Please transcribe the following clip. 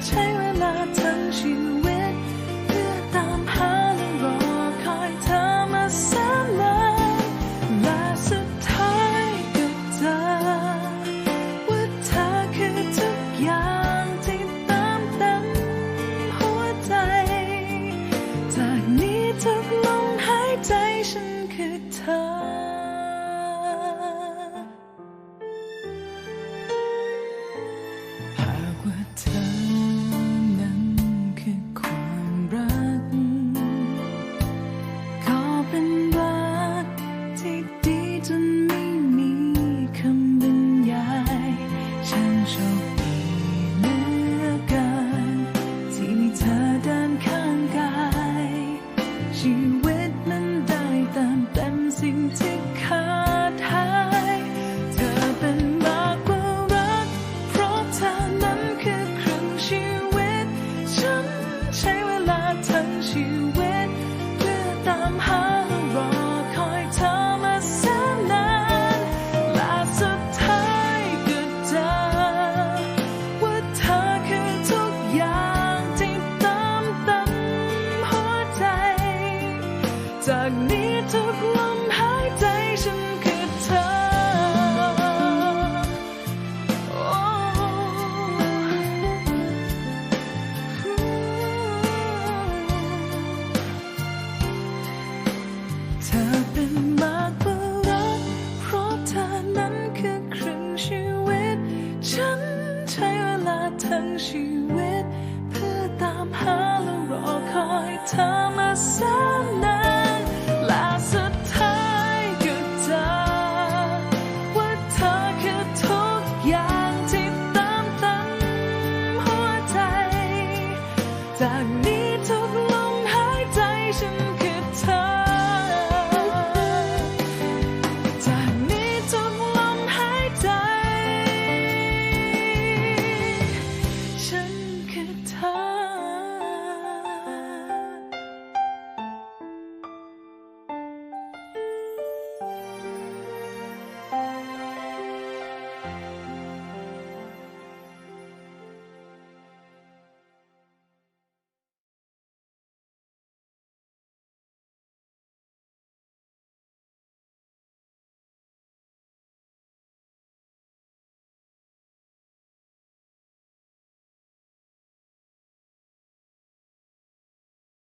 成了那。 ตามหารอคอยเธอมาแสนนานและสุดท้ายก็เจอว่าเธอคือทุกอย่างที่เติมเต็มหัวใจ จากนี้ทุกลมหายใจฉันคือเธอ ชีวิต เพื่อตามหาและรอคอยเธอมาแสนนานลาสุดท้ายก็เจอว่าเธอคือทุกอย่างที่ตามตั้งหัวใจจาก